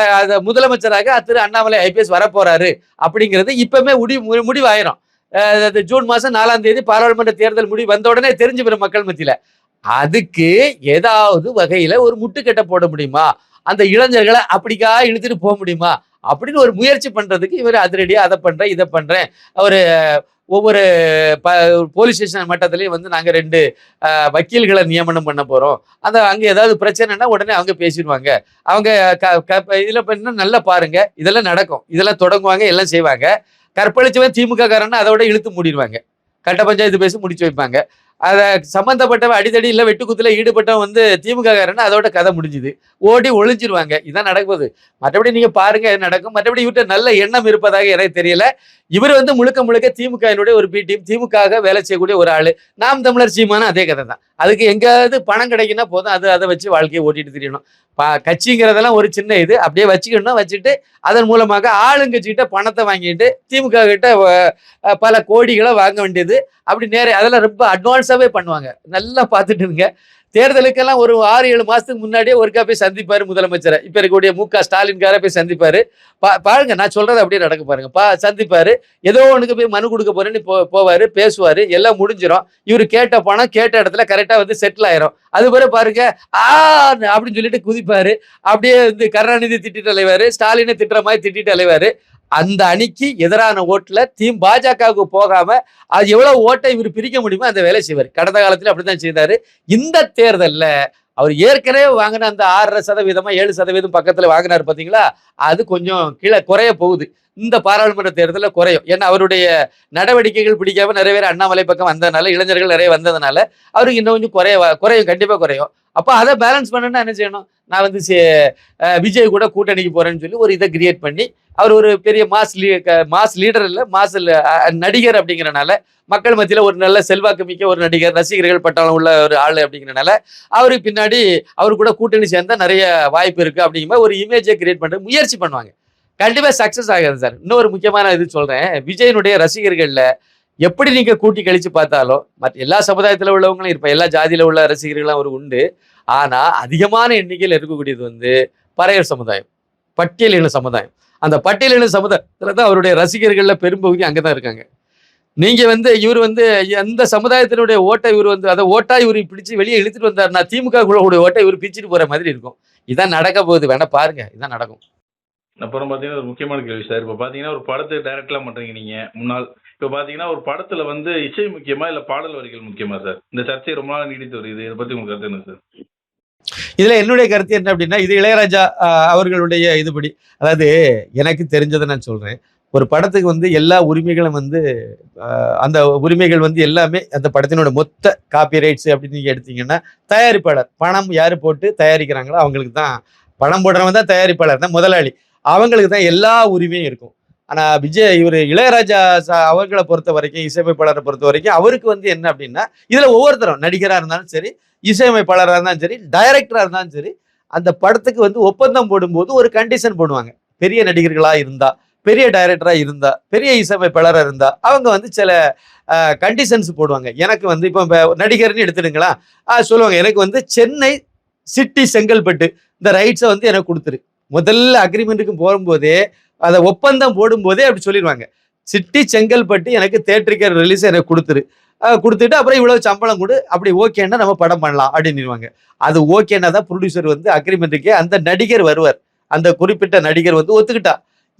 முதலமைச்சராக திரு அண்ணாமலை ஐபிஎஸ் வரப்போறாரு அப்படிங்கிறது இப்பவுமே முடி மு- முடிவாயிரும். அது ஜூன் மாசம் நாலாம் தேதி பாராளுமன்ற தேர்தல் முடிவு வந்த உடனே தெரிஞ்சு பெறும் மக்கள் மத்தியில. அதுக்கு ஏதாவது வகையில ஒரு முட்டுக்கட்டை போட முடியுமா? அந்த இளைஞர்களை அப்படிக்கா இழுத்துட்டு போக முடியுமா? அப்படின்னு ஒரு முயற்சி பண்றதுக்கு இவர் அதிரடியா அதை பண்றேன் இதை பண்றேன். ஒரு ஒவ்வொரு ப போலீஸ் ஸ்டேஷன் மட்டத்திலையும் வந்து நாங்க ரெண்டு வக்கீல்களை நியமனம் பண்ண போறோம். அந்த அங்க ஏதாவது பிரச்சனைனா உடனே அவங்க பேசிடுவாங்க. அவங்க க- க- இதுல பண்ணால் நல்லா பாருங்க. இதெல்லாம் நடக்கும். இதெல்லாம் தொடங்குவாங்க எல்லாம் செய்வாங்க. கற்பழிச்சவன் திமுக காரன்னா விட இழுத்து மூடிடுவாங்க. கட்ட பஞ்சாயத்து பேசி முடிச்சு வைப்பாங்க. அதை சம்மந்தப்பட்டவன் அடித்தடி இல்லை வெட்டுக்குத்தில் ஈடுபட்டவன் வந்து திமுககாரன் அதோட கதை முடிஞ்சுது. ஓடி ஒழிஞ்சிருவாங்க இதான் நடக்குது மற்றபடி நீங்கள் பாருங்கள் என்ன நடக்கும். மற்றபடி இவர்கிட்ட நல்ல எண்ணம் இருப்பதாக எனக்கு தெரியல. இவர் வந்து முழுக்க முழுக்க திமுகவினுடைய ஒரு பி டீம் திமுக வேலை செய்யக்கூடிய ஒரு ஆள். நாம் தமிழர் சீமான அதே கதை தான். அதுக்கு எங்கேயாவது பணம் கிடைக்குன்னா போதும். அது அதை வச்சு வாழ்க்கையை ஓட்டிட்டு தெரியணும். பா கட்சிங்கிறதெல்லாம் ஒரு சின்ன இது. அப்படியே வச்சுக்கணும் வச்சுட்டு அதன் மூலமாக ஆளுங்கட்சிக்கிட்ட பணத்தை வாங்கிட்டு திமுக கிட்ட பல கோடிகளை வாங்க வேண்டியது. அப்படி நேர அதெல்லாம் ரொம்ப அட்வான்ஸாக சர்வே பண்ணுவாங்க. நல்லா பார்த்துட்டு இருங்க தேர்தலுக்கெல்லாம் ஒரு ஆறு ஏழு மாதத்துக்கு முன்னாடியே ஒருக்கா போய் சந்திப்பார் முதலமைச்சரை. இப்போ இருக்கக்கூடிய மு க ஸ்டாலின்காரை போய் சந்திப்பார். பா பாருங்க நான் சொல்கிறது அப்படியே நடக்க பாருங்க. பா சந்திப்பார். ஏதோ ஒன்றுக்கு போய் மனு கொடுக்க போறேன்னு போ போவார் பேசுவார் எல்லாம் முடிஞ்சிடும் இவர் கேட்ட பணம் கேட்ட இடத்துல கரெக்டாக வந்து செட்டில் ஆயிரும். அது பிறகு பாருங்க ஆ அப்படின்னு சொல்லிட்டு குதிப்பார். அப்படியே வந்து கருணாநிதி திட்டிட்டு அலைவார் ஸ்டாலினை திட்டுற மாதிரி திட்டிட்டு அலைவார். அந்த அணிக்கு எதிரான ஓட்டில் தீம் பாஜகவுக்கு போகாம அது எவ்வளவு ஓட்டை இவர் பிரிக்க முடியுமோ அந்த வேலை செய்வார். கடந்த காலத்துல அப்படித்தான் செய்தார். இந்த தேர்தலில் அவர் ஏற்கனவே வாங்கின அந்த ஆறரை சதவீதமா ஏழு சதவீதம் பக்கத்தில் வாங்கினாரு பார்த்தீங்களா அது கொஞ்சம் கீழே குறைய போகுது. இந்த பாராளுமன்ற தேர்தலில் குறையும். ஏன்னா அவருடைய நடவடிக்கைகள் பிடிக்காம நிறைய பேர் அண்ணாமலை பக்கம் வந்ததுனால இளைஞர்கள் நிறைய வந்ததுனால அவருக்கு இன்னும் கொஞ்சம் குறைய குறையும் கண்டிப்பாக குறையும். அப்போ அதை பேலன்ஸ் பண்ணணும்னா என்ன செய்யணும்? நான் வந்து சே விஜய் கூட கூட்டணிக்கு போகிறேன்னு சொல்லி ஒரு இதை கிரியேட் பண்ணி அவர் ஒரு பெரிய மாஸ் லீ மாஸ் லீடர் இல்லை மாஸ் நடிகர் அப்படிங்கிறனால மக்கள் மத்தியில் ஒரு நல்ல செல்வாக்கு மிக்க ஒரு நடிகர் ரசிகர்கள் பட்டாளம் உள்ள ஒரு ஆள் அப்படிங்கிறனால அவருக்கு பின்னாடி அவர் கூட கூட்டணி சேர்ந்தால் நிறைய வாய்ப்பு இருக்குது அப்படிங்கிற மாதிரி ஒரு இமேஜை கிரியேட் பண்ணுற முயற்சி பண்ணுவாங்க. கண்டிப்பாக சக்ஸஸ் ஆகாது சார் இன்னொரு முக்கியமான இது சொல்கிறேன் விஜயனுடைய ரசிகர்களில் எப்படி நீங்கள் கூட்டி கழித்து பார்த்தாலும் மற்ற எல்லா சமுதாயத்தில் உள்ளவங்களும் இருப்ப எல்லா ஜாதியில் உள்ள ரசிகர்களும் அவர் உண்டு. ஆனால் அதிகமான எண்ணிக்கையில் இருக்கக்கூடியது வந்து பறையர் சமுதாயம் பட்டியலின சமுதாயம். அந்த பட்டியலின சமுதாயத்தில் தான் அவருடைய ரசிகர்களில் பெரும்பகுதி அங்கே தான் இருக்காங்க. நீங்கள் வந்து இவர் வந்து எந்த சமுதாயத்தினுடைய ஓட்டை இவர் வந்து அதை ஓட்டா இவர் பிடிச்சு வெளியே இழுத்துட்டு வந்தாருன்னா திமுக குழுவுடைய ஓட்டை இவர் பிரிச்சுட்டு போகிற மாதிரி இருக்கும். இதான் நடக்க போகுது. வேணால் பாருங்கள் இதான் நடக்கும். அப்புறம் பார்த்தீங்கன்னா ஒரு முக்கியமான கேள்வி சார். இப்போ பார்த்தீங்கன்னா ஒரு படத்தை டைரக்ட்லாம் பண்ணுறீங்க நீங்கள் முன்னாள். இப்போ பார்த்தீங்கன்னா ஒரு படத்தில் வந்து இசை முக்கியமா இல்லை பாடல் வரிகள் முக்கியமா சார்? இந்த சர்ச்சை ரொம்ப நாள் நீடித்து வருது. இதை பற்றி உங்களுக்கு கருத்து என்ன சார்? இதுல என்னுடைய கருத்து என்ன அப்படின்னா இது இளையராஜா அவர்களுடைய இதுபடி. அதாவது எனக்கு தெரிஞ்சதை நான் சொல்றேன். ஒரு படத்துக்கு வந்து எல்லா உரிமைகளும் வந்து அந்த உரிமைகள் வந்து எல்லாமே அந்த படத்தினோட மொத்த காப்பி ரைட்ஸ் அப்படின்னு நீங்க எடுத்தீங்கன்னா தயாரிப்பாளர் பணம் யாரு போட்டு தயாரிக்கிறாங்களோ அவங்களுக்கு தான். பணம் போடுறவன் தான் தயாரிப்பாளர் தான் முதலாளி. அவங்களுக்கு தான் எல்லா உரிமையும் இருக்கும். ஆனால் விஜய் இவர் இளையராஜா சா அவர்களை பொறுத்த வரைக்கும் இசையமைப்பாளரை பொறுத்த வரைக்கும் அவருக்கு வந்து என்ன அப்படின்னா இதில் ஒவ்வொருத்தரும் நடிகராக இருந்தாலும் சரி இசையமைப்பாளராக இருந்தாலும் சரி டைரக்டராக இருந்தாலும் சரி அந்த படத்துக்கு வந்து ஒப்பந்தம் போடும்போது ஒரு கண்டிஷன் போடுவாங்க. பெரிய நடிகர்களாக இருந்தா பெரிய டைரக்டராக இருந்தா பெரிய இசையமைப்பாளராக இருந்தா அவங்க வந்து சில கண்டிஷன்ஸ் போடுவாங்க. எனக்கு வந்து இப்போ நடிகர்னு எடுத்துடுங்களா சொல்லுவாங்க எனக்கு வந்து சென்னை சிட்டி செங்கல்பட்டு இந்த ரைட்ஸை வந்து எனக்கு கொடுத்துரு. முதல்ல அக்ரிமெண்ட்டுக்கு போகும்போதே அதை ஒப்பந்தம் போடும்போதே அப்படி சொல்லிடுவாங்க. சிட்டி செங்கல்பட்டு எனக்கு தேட்டருக்கு ரிலீஸ் எனக்கு கொடுத்துரு. கொடுத்துட்டு அப்புறம் இவ்வளவு சம்பளம் கொடு அப்படி ஓகேன்னா நம்ம படம் பண்ணலாம் அப்படின்னுவாங்க அது ஓகேன்னா தான் ப்ரொடியூசர் வந்து அக்ரிமெண்ட்டுக்கே அந்த நடிகர் வருவார். அந்த குறிப்பிட்ட நடிகர் வந்து ஒத்துக்கிட்டா.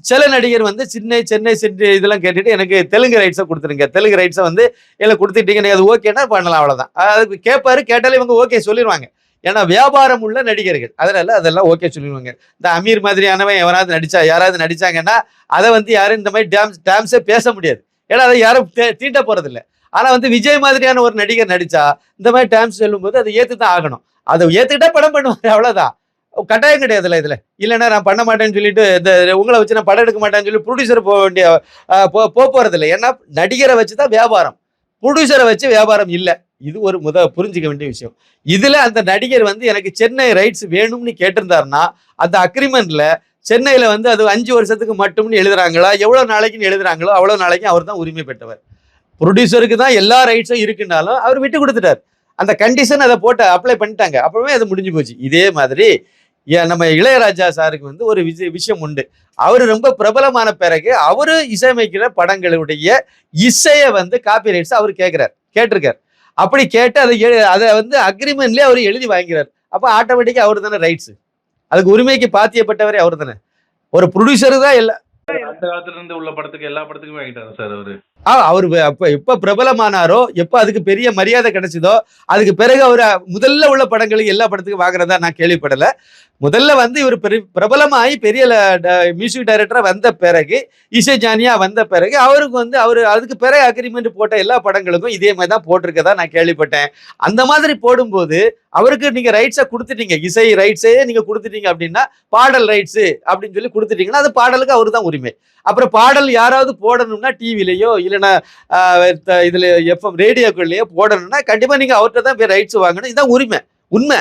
சில நடிகர் வந்து சென்னை சென்னை சென்று இதெல்லாம் கேட்டுட்டு எனக்கு தெலுங்கு ரைட்ஸை கொடுத்துருங்க. தெலுங்கு ரைட்ஸை வந்து எனக்கு கொடுத்துட்டீங்க எனக்கு அது ஓகேன்னா பண்ணலாம் அவ்வளோதான் அதுக்கு கேட்பாரு கேட்டாலே இவங்க ஓகே சொல்லிடுவாங்க. ஏன்னா வியாபாரம் உள்ள நடிகர்கள். அதனால அதெல்லாம் ஓகே சொல்லிடுவாங்க. இந்த அமீர் மாதிரியானவன் எவராது நடிச்சா யாராவது நடிச்சாங்கன்னா அதை வந்து யாரும் இந்த மாதிரி டேம்ஸ் டேம்ஸே பேச முடியாது. ஏன்னா அதை யாரும் தே- தீட்ட போறதில்ல. ஆனா வந்து விஜய் மாதிரியான ஒரு நடிகர் நடிச்சா இந்த மாதிரி டேம்ஸ் சொல்லும்போது அதை ஏத்து தான் ஆகணும். அதை ஏத்துக்கிட்டா படம் பண்ணுவாரு அவ்வளவுதான். கட்டாயம் கிடையாதுல்ல இதுல. இல்லைன்னா நான் பண்ண மாட்டேன்னு சொல்லிட்டு இந்த உங்களை வச்சு நான் படம் எடுக்க மாட்டேன்னு சொல்லி ப்ரொடியூசர் போக வேண்டிய ஆஹ், போ போக ஏன்னா நடிகரை வச்சு தான் வியாபாரம் ப்ரொடியூசரை வச்சு வியாபாரம் இல்லை. இது ஒரு முத புரிஞ்சுக்க வேண்டிய விஷயம். இதுல அந்த நடிகர் வந்து எனக்கு சென்னை ரைட்ஸ் வேணும்னு கேட்டிருந்தாருன்னா அந்த அக்ரிமெண்ட்ல சென்னையில வந்து அது அஞ்சு வருஷத்துக்கு மட்டும்னு எழுதுறாங்களா எவ்வளவு நாளைக்குன்னு எழுதுறாங்களோ அவ்வளவு நாளைக்கு அவர் தான் உரிமை பெற்றவர். ப்ரொடியூசருக்கு தான் எல்லா ரைட்ஸும் இருக்குனாலும் அவர் விட்டு கொடுத்துட்டார். அந்த கண்டிஷன் அதை போட்டு அப்ளை பண்ணிட்டாங்க. அப்பவே அது முடிஞ்சு போச்சு. இதே மாதிரி ஏ- நம்ம இளையராஜா சாருக்கு வந்து ஒரு விஷய விஷயம் உண்டு. அவர் ரொம்ப பிரபலமான பிறகு அவரு இசையமைக்கிற படங்களுடைய இசையை வந்து காப்பி ரைட்ஸ் அவர் கேட்கிறார் கேட்டிருக்கார். அப்படி கேட்டு அதை அதை வந்து அக்ரிமெண்ட்லேயே அவர் எழுதி வாங்கிறார். அப்போ ஆட்டோமேட்டிக்காக அவர் தானே ரைட்ஸ் அதுக்கு உரிமைக்கு பாத்தியப்பட்டவரே அவர் தானே ஒரு ப்ரொடியூசர் தான் எல்லா அந்த காலத்துல இருந்து உள்ள படத்துக்கு எல்லா படத்துக்குமே வாங்கிட்டாரு சார் அவரு? அவர் அப்போ எப்ப பிரபலமானாரோ எப்போ அதுக்கு பெரிய மரியாதை கிடைச்சதோ அதுக்கு பிறகு அவர் முதல்ல உள்ள படங்களுக்கு எல்லா படத்துக்கும் வாங்குறதா நான் கேள்விப்படலை. முதல்ல வந்து இவர் பெரிய பிரபலமாகி பெரிய மியூசிக் டைரக்டராக வந்த பிறகு இசை ஜானியா வந்த பிறகு அவருக்கு வந்து அவர் அதுக்கு பிறகு அக்ரிமெண்ட் போட்ட எல்லா படங்களுக்கும் இதே மாதிரி தான் போட்டிருக்கதா நான் கேள்விப்பட்டேன். அந்த மாதிரி போடும்போது அவருக்கு நீங்க ரைட்ஸை கொடுத்துட்டீங்க. இசை ரைட்ஸே நீங்க கொடுத்துட்டீங்க அப்படின்னா பாடல் ரைட்ஸ் அப்படின்னு சொல்லி கொடுத்துட்டீங்கன்னா அது பாடலுக்கு அவர் தான் உரிமை. அப்புறம் பாடல் யாராவது போடணும்னா டிவிலையோ இல்லைன்னா இதுல எஃப்எம் ரேடியோக்கள்லயோ போடணும்னா கண்டிப்பா நீங்க அவர்கிட்ட தான் போய் ரைட்ஸ் வாங்கணும். இதுதான் உரிமை. உண்மை.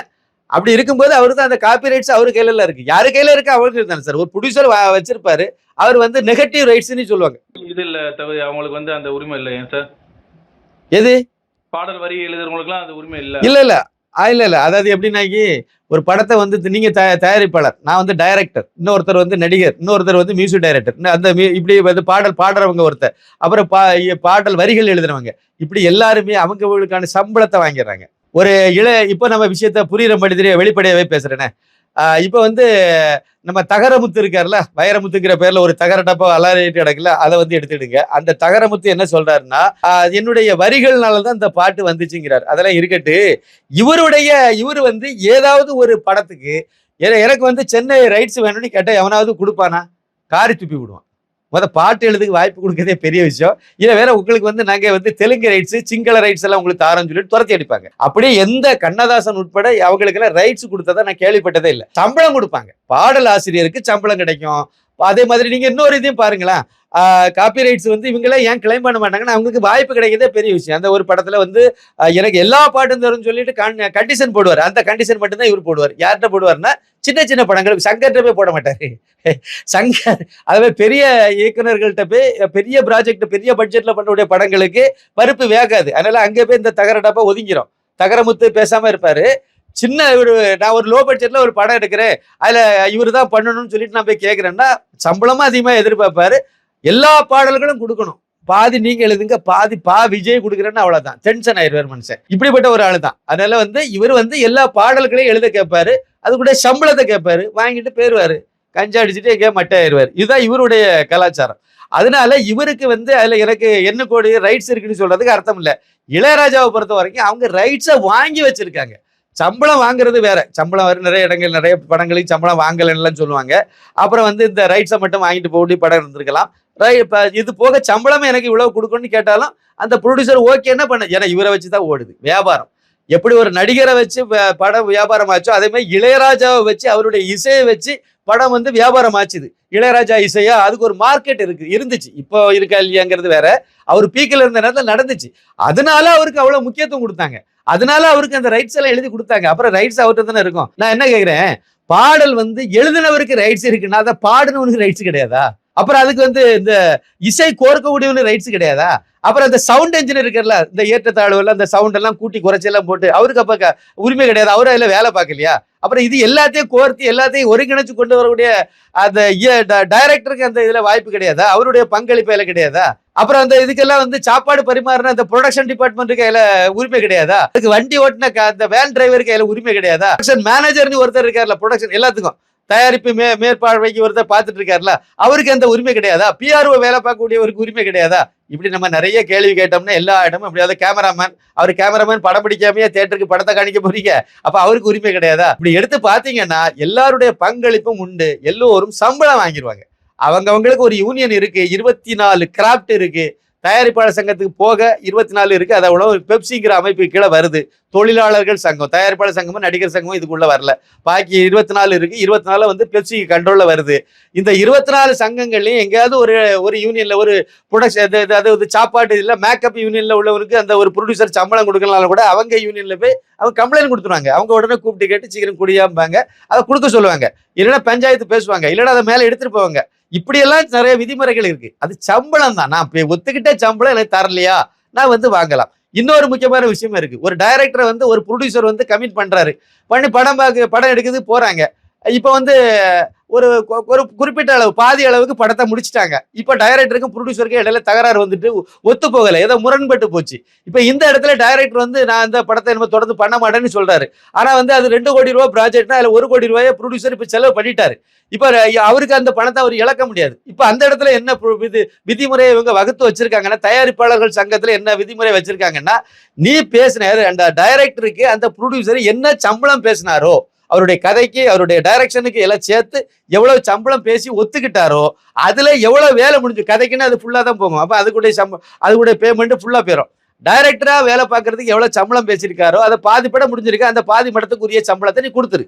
அப்படி இருக்கும்போது அவரு தான் அந்த காப்பி ரைட்ஸ் அவர் கையில இருக்கு. யாரு கையில இருக்கு? அவருக்கு தானே சார். ஒரு ப்ரொடியூசர் வச்சிருப்பாரு. அவர் வந்து நெகட்டிவ் ரைட்ஸ்னு சொல்லுவாங்க. இது இல்ல தவிர அவங்களுக்கு வந்து அந்த உரிமை இல்லை ஏன் சார்? எது? பாடல் வரி எழுதுறவங்களுக்குலாம் அந்த உரிமை இல்ல. இல்ல இல்ல. இல்லை இல்லை. அதாவது எப்படின்னாக்கி ஒரு படத்தை வந்து நீங்கள் தயா- தயாரிப்பாளர். நான் வந்து டைரக்டர் இன்னொருத்தர் வந்து நடிகர். இன்னொருத்தர் வந்து மியூசிக் டைரக்டர் அந்த இப்படி வந்து பாடல் பாடுறவங்க ஒருத்தர். அப்புறம் பா இ- பாடல் வரிகள் எழுதுறவங்க. இப்படி எல்லாருமே அவங்களுக்கான சம்பளத்தை வாங்கிடுறாங்க. ஒரு இள இப்போ நம்ம விஷயத்த புரியுற மாதிரி வெளிப்படையாவே பேசுறேனே. இப்போ வந்து நம்ம தகரமுத்து இருக்கார்ல வைரமுத்துங்கிற பேர்ல ஒரு தகர டப்பா அலாரிட்டு கிடக்குல அதை வந்து எடுத்துடுங்க. அந்த தகரமுத்து என்ன சொல்றாருன்னா என்னுடைய வரிகள்னால தான் இந்த பாட்டு வந்துச்சுங்கிறார். அதெல்லாம் இருக்கட்டு. இவருடைய இவர் வந்து ஏதாவது ஒரு படத்துக்கு எனக்கு வந்து சென்னை ரைட்ஸ் வேணும்னு கேட்டால் எவனாவது கொடுப்பானா? காரி துப்பி விடுவான். முத பாட்டு எழுதுக்கு வாய்ப்பு கொடுக்கறதே பெரிய விஷயம். இதை வேற உங்களுக்கு வந்து நாங்க வந்து தெலுங்கு ரைட்ஸ் சிங்கள ரைட்ஸ் எல்லாம் உங்களுக்கு தாரன்னு சொல்லிட்டு துரத்தி அடிப்பாங்க. அப்படியே எந்த கண்ணதாசன் உட்பட அவங்களுக்கு எல்லாம் ரைட்ஸ் கொடுத்ததா நான் கேள்விப்பட்டதே இல்லை. சம்பளம் கொடுப்பாங்க. பாடல் ஆசிரியருக்கு சம்பளம் கிடைக்கும். அதே மாதிரி நீங்க இன்னொரு இதையும் பாருங்களேன். காப்பி ரைட்ஸ் வந்து இவங்களே ஏன் கிளைம் பண்ண மாட்டாங்கன்னா அவங்களுக்கு வாய்ப்பு கிடைக்கிறதே பெரிய விஷயம். அந்த ஒரு படத்தில் வந்து எனக்கு எல்லா பாட்டும் தரும்னு சொல்லிட்டு கண்டிஷன் போடுவார். அந்த கண்டிஷன் மட்டும் தான் இவர் போடுவார். யார்கிட்ட போடுவார்னா சின்ன சின்ன படங்கள் சங்கர்கிட்ட போய் போட மாட்டாரு. சங்கர் அதுவே பெரிய இயக்குநர்கள்ட்ட போய் பெரிய ப்ராஜெக்ட் பெரிய பட்ஜெட்டில் பண்ணக்கூடிய படங்களுக்கு பருப்பு வேகாது. அதனால அங்கே போய் இந்த தகர டப்பா ஒதுங்கிரும். தகரமுத்து பேசாமல் இருப்பார். சின்ன ஒரு நான் ஒரு லோ பட்ஜெட்டில் ஒரு படம் எடுக்கிறேன். அதில் இவர் தான் பண்ணணும்னு சொல்லிட்டு நான் போய் கேட்குறேன்னா சம்பளமும் அதிகமாக எதிர்பார்ப்பாரு. எல்லா பாடல்களும் கொடுக்கணும். பாதி நீங்க எழுதுங்க பாதி பா விஜய் கொடுக்குறேன்னு அவ்வளவுதான். டென்ஷன் ஆயிடுவார் மனுஷன். இப்படிப்பட்ட ஒரு ஆள் தான் அதனால வந்து இவர் வந்து எல்லா பாடல்களையும் எழுத கேட்பாரு. அது கூட சம்பளத்தை கேட்பாரு. வாங்கிட்டு போயிருவாரு. கஞ்சா அடிச்சுட்டு எங்கேயா மட்டை ஆயிடுவார். இதுதான் இவருடைய கலாச்சாரம். அதனால இவருக்கு வந்து அதுல எனக்கு என்ன கோடி ரைட்ஸ் இருக்குன்னு சொல்றதுக்கு அர்த்தம் இல்லை. இளையராஜாவை பொறுத்த வரைக்கும் அவங்க ரைட்ஸை வாங்கி வச்சிருக்காங்க. சம்பளம் வாங்குறது வேற. சம்பளம் வரும் நிறைய இடங்கள் நிறைய படங்களுக்கு சம்பளம் வாங்கலைன்னுலாம் சொல்லுவாங்க. அப்புறம் வந்து இந்த ரைட்ஸை மட்டும் வாங்கிட்டு போட்டி படம் இருந்திருக்கலாம். ரை- இப்போ இது போக சம்பளமே எனக்கு இவ்வளவு கொடுக்கணும்னு கேட்டாலும் அந்த ப்ரொடியூசர் ஓகே என்ன பண்ண ஏன்னா இவரை வச்சு தான் ஓடுது வியாபாரம். எப்படி ஒரு நடிகரை வச்சு படம் வியாபாரம் ஆச்சோ அதே மாதிரி இளையராஜாவை வச்சு அவருடைய இசையை வச்சு படம் வந்து வியாபாரம் ஆச்சுது இளையராஜா இசையா அதுக்கு ஒரு மார்க்கெட் இருக்கு இருந்துச்சு. இப்போ இருக்கா இல்லையாங்கிறது வேற. அவர் பீக்கில் இருந்த நேரத்தில் நடந்துச்சு. அதனால அவருக்கு அவ்வளோ முக்கியத்துவம் கொடுத்தாங்க. அதனால அவருக்கு அந்த ரைட்ஸ் எல்லாம் எழுதி கொடுத்தாங்க. அப்புறம் ரைட்ஸ் அவர்கிட்ட தானே இருக்கும். நான் என்ன கேட்குறேன் பாடல் வந்து எழுதினவருக்கு ரைட்ஸ் இருக்குன்னா அதை பாடினவனுக்கு ரைட்ஸ் கிடையாதா? அப்புறம் அதுக்கு வந்து இந்த இசை கோர்க்கக்கூடியவனுக்கு ரைட்ஸ் கிடையாதா? அப்புறம் அந்த சவுண்ட் இன்ஜினியர் இருக்குல்ல இந்த ஏற்றத்தாழ்வுல அந்த சவுண்ட் எல்லாம் கூட்டி குறைச்சி எல்லாம் போட்டு அவருக்கு அப்ப உரிமை கிடையாது. அவரும் அதில் வேலை பார்க்கலையா? அப்புறம் இது எல்லாத்தையும் கோர்த்து எல்லாத்தையும் ஒருங்கிணைச்சு கொண்டு வரக்கூடிய அந்த டைரக்டருக்கு அந்த இதுல வாய்ப்பு கிடையாதா? அவருடைய பங்களிப்பு அதுல கிடையாதா? அப்புறம் அந்த இதுக்கெல்லாம் வந்து சாப்பாடு பரிமாறின அந்த ப்ரொடக்ஷன் டிபார்ட்மெண்ட்டுக்கு கையில உரிமை கிடையாதா? அதுக்கு வண்டி ஓட்டின அந்த வேன் டிரைவர் கையில உரிமை கிடையாதா? ப்ரொடக்ஷன் மேனேஜர்னு ஒருத்தர் இருக்கார்ல ப்ரொடக்ஷன் எல்லாத்துக்கும். தயாரிப்பு மே மேற்பார்வைக்கு ஒருத்தர் பார்த்துட்டு இருக்காருல அவருக்கு அந்த உரிமை கிடையாதா? பிஆர்ஓ வேலை பார்க்கக்கூடியவருக்கு உரிமை கிடையாதா? இப்படி நம்ம நிறைய கேள்வி கேட்டோம்னா எல்லா இடமும் எப்படியாவது கேமராமேன் அவர் கேமராமேன் படம் பிடிக்காமையே தேட்டருக்கு படத்தை காணிக்க போறீங்க அப்ப அவருக்கு உரிமை கிடையாதா? இப்படி எடுத்து பாத்தீங்கன்னா எல்லாருடைய பங்களிப்பும் உண்டு எல்லோரும் சம்பளம் வாங்கிடுவாங்க. அவங்கவங்களுக்கு ஒரு யூனியன் இருக்கு இருபத்தி நாலு கிராஃப்ட் இருக்கு. தயாரிப்பாளர் சங்கத்துக்கு போக இருபத்தி நாலு இருக்கு. அதை உள்ள பெப்சிங்கிற அமைப்பு கீழே வருது. தொழிலாளர்கள் சங்கம் தயாரிப்பாளர் சங்கமும் நடிகர் சங்கமும் இதுக்குள்ள வரல. பாக்கி இருபத்தி நாலு இருக்கு. இருபத்தி நாலு வந்து பெப்சி கண்ட்ரோல்ல வருது. இந்த இருபத்தி நாலு சங்கங்கள்லயும் எங்கேயாவது ஒரு ஒரு யூனியன்ல ஒரு ப்ரொடக்ஷன் அதாவது சாப்பாடு இல்லை மேக்கப் யூனியன்ல உள்ளவருக்கு அந்த ஒரு ப்ரொடியூசர் சம்பளம் கொடுக்கலனாலும் கூட அவங்க யூனியன்ல போய் அவங்க கம்ப்ளைண்ட் கொடுத்துருவாங்க. அவங்க உடனே கூப்பிட்டு கேட்டு சீக்கிரம் குடியாம்பாங்க. அதை கொடுக்க சொல்லுவாங்க. இல்லைன்னா பஞ்சாயத்து பேசுவாங்க. இல்லைன்னா அதை மேலே எடுத்துட்டு போவாங்க. இப்படியெல்லாம் நிறைய விதிமுறைகள் இருக்கு. அது சம்பளம் தான். நான் இப்ப ஒத்துக்கிட்ட சம்பளம் எனக்கு தரலையா? நான் வந்து வாங்கலாம். இன்னொரு முக்கியமான விஷயம் இருக்கு. ஒரு டைரக்டரை வந்து ஒரு ப்ரொடியூசர் வந்து கமிட் பண்றாரு. பண்ணி படம் பார்க்க படம் எடுக்குது போறாங்க. இப்போ வந்து ஒரு கொ- ஒரு குறிப்பிட்ட அளவு பாதி அளவுக்கு படத்தை முடிச்சிட்டாங்க. இப்போ டைரக்டருக்கும் ப்ரொடியூசருக்கும் இடையில தகராறு வந்துட்டு ஒத்து போகலை. ஏதோ முரண்பட்டு போச்சு. இப்போ இந்த இடத்துல டைரக்டர் வந்து நான் இந்த படத்தை நம்ம தொடர்ந்து பண்ண மாட்டேன்னு சொல்றாரு. ஆனால் வந்து அது ரெண்டு கோடி ரூபா ப்ராஜெக்ட்னா அதில் ஒரு கோடி ரூபாயை ப்ரொடியூசர் இப்போ செலவு பண்ணிட்டாரு. இப்போ அவருக்கு அந்த பணத்தை அவர் இழக்க முடியாது. இப்போ அந்த இடத்துல என்ன இது விதி விதிமுறையை இவங்க வகுத்து வச்சிருக்காங்கன்னா தயாரிப்பாளர்கள் சங்கத்தில் என்ன விதிமுறை வச்சிருக்காங்கன்னா நீ பேசின அந்த டைரக்டருக்கு அந்த ப்ரொடியூசர் என்ன சம்பளம் பேசினாரோ அவருடைய கதைக்கு அவருடைய டைரக்ஷனுக்கு எல்லாம் சேர்த்து எவ்வளவு சம்பளம் பேசி ஒத்துக்கிட்டாரோ அதுல எவ்வளவு வேலை முடிஞ்சு கதைக்குன்னு அது ஃபுல்லா தான் போகும். அப்ப அதுக்குடைய சம்ப அதுக்குடைய பேமெண்ட் ஃபுல்லா போயிடும் டைரக்டரா வேலை பார்க்கறதுக்கு எவ்வளவு சம்பளம் பேசியிருக்காரோ அதை பாதி படம் முடிஞ்சிருக்கு அந்த பாதி படத்துக்குரிய சம்பளத்தை நீ கொடுத்துரு.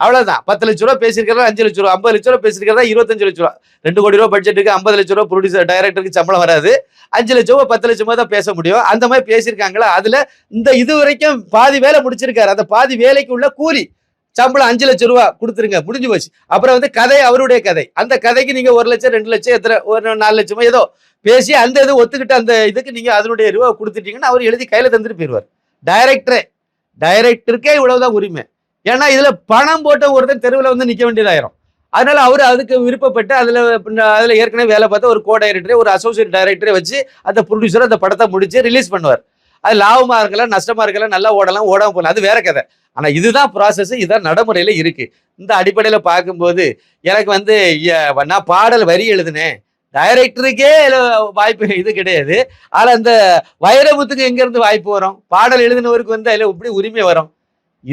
அவ்வளவுதான். பத்து லட்ச ரூபா பேசியிருக்கிறதா அஞ்சு லட்ச ரூபா ஐம்பது லட்ச ரூபா பேசியிருக்கிறதா இருபத்தஞ்சு லட்ச ரூபா. ரெண்டு கோடி ரூபா பட்ஜெட்டுக்கு ஐம்பது லட்ச ரூபா ப்ரொடியூசர் டைரக்டருக்கு சம்பளம் வராது. அஞ்சு லட்சம் ரூபா பத்து லட்சமா தான் பேச முடியும். அந்த மாதிரி பேசியிருக்காங்களா? அதுல இந்த இது வரைக்கும் பாதி வேலை முடிச்சிருக்காரு. அந்த பாதி வேலைக்கு உள்ள கூலி சம்பளம் அஞ்சு லட்சம் ரூபா கொடுத்துருங்க முடிஞ்சு போச்சு. அப்புறம் வந்து கதை அவருடைய கதை. அந்த கதைக்கு நீங்க ஒரு லட்சம் ரெண்டு லட்சம் எத்தனை ஒரு நாலு லட்சமோ ஏதோ பேசி அந்த இது ஒத்துக்கிட்ட அந்த இதுக்கு நீங்க அதனுடைய ரூபா கொடுத்துட்டீங்கன்னா அவர் எழுதி கையில தந்துட்டு போயிடுவார். டைரக்டரே டைரக்டருக்கே இவ்வளவுதான் உரிமை. ஏன்னா இதுல பணம் போட்ட ஒருத்தன் தெருவில் வந்து நிக்க வேண்டியதாயிரும். அதனால அவர் அதுக்கு விருப்பப்பட்டு அதுல அதில் அதுல ஏற்கனவே வேலை பார்த்த ஒரு கோ டைரக்டரே ஒரு அசோசியேட் டைரக்டரே வச்சு அந்த ப்ரொடியூசர் அந்த படத்தை முடிச்சு ரிலீஸ் பண்ணுவார். அது லாபமாக இருக்கலாம் நஷ்டமாக இருக்கலாம் நல்லா ஓடலாம் ஓடாமல் போகலாம். அது வேற கதை. ஆனால் இதுதான் ப்ராசஸ் இதுதான் நடைமுறையில் இருக்குது இந்த அடிப்படையில் பார்க்கும்போது எனக்கு வந்து நான் பாடல் வரி எழுதினேன். டைரக்டருக்கே வாய்ப்பு இது கிடையாது. ஆனால் அந்த வைரமுத்துக்கு எங்கேருந்து வாய்ப்பு வரும்? பாடல் எழுதினவருக்கு வந்து அதில் எப்படி உரிமை வரும்?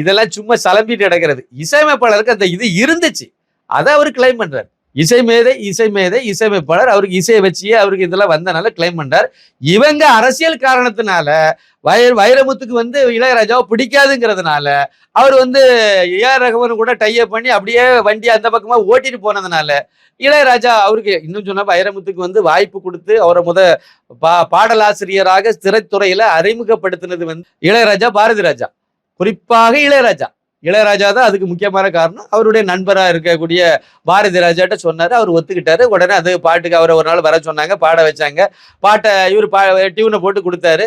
இதெல்லாம் சும்மா சலம்பிட்டு கிடக்கிறது இசையமைப்பாளருக்கு அந்த இது இருந்துச்சு. அதை அவர் கிளைம் பண்ணுறாரு இசை மேதை இசை மேதை இசையமைப்பாளர். அவருக்கு இசையை வச்சியே அவருக்கு இதெல்லாம் வந்தனால கிளைம் பண்ணார் இவங்க அரசியல் காரணத்தினால வய வைரமுத்துக்கு வந்து இளையராஜாவை பிடிக்காதுங்கிறதுனால அவர் வந்து ஏஆர் ரகுவன் கூட டைப் பண்ணி அப்படியே வண்டி அந்த பக்கமாக ஓட்டிட்டு போனதுனால இளையராஜா அவருக்கு இன்னும் சொன்னால் வைரமுத்துக்கு வந்து வாய்ப்பு கொடுத்து அவரை முத பா பாடலாசிரியராக திரைத்துறையில் அறிமுகப்படுத்தினது வந்து இளையராஜா பாரதி ராஜா. குறிப்பாக இளையராஜா. இளையராஜா தான் அதுக்கு முக்கியமான காரணம். அவருடைய நண்பராக இருக்கக்கூடிய பாரதி ராஜாட்ட சொன்னார். அவர் ஒத்துக்கிட்டாரு. உடனே அது பாட்டுக்கு அவரை ஒரு நாள் வர சொன்னாங்க. பாட வச்சாங்க. பாட்டை இவர் பா டியூனை போட்டு கொடுத்தாரு.